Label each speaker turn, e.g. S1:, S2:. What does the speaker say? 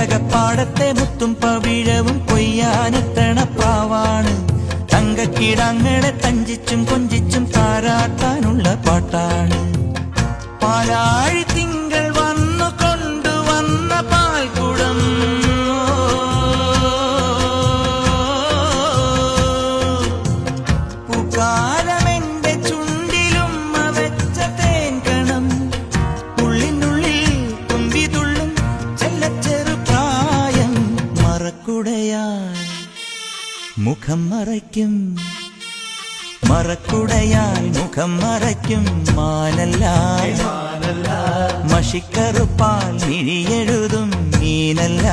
S1: ഒട്ടകപ്പാടത്തെ മുത്തും പവിഴവും കൊയ്യാനെത്തണ പ്രാവാണ് തങ്കക്കിടങ്ങളെ തഞ്ചിച്ചും കൊഞ്ചിച്ചും താരാട്ടാനുള്ള പാട്ടാണ്. പാലാഴി തിങ്കൾ വന്നു കൊണ്ടുവന്ന പാൽക്കുടം. പൂക്കാലമെന്റെ മറക്കുടയാൽ മുഖം മറയ്ക്കും. മറക്കുടയാൽ മുഖം മറയ്ക്കും. മാനല്ല മഷിക്കറുപ്പാൽ മിഴിയെഴുതും മീനല്ല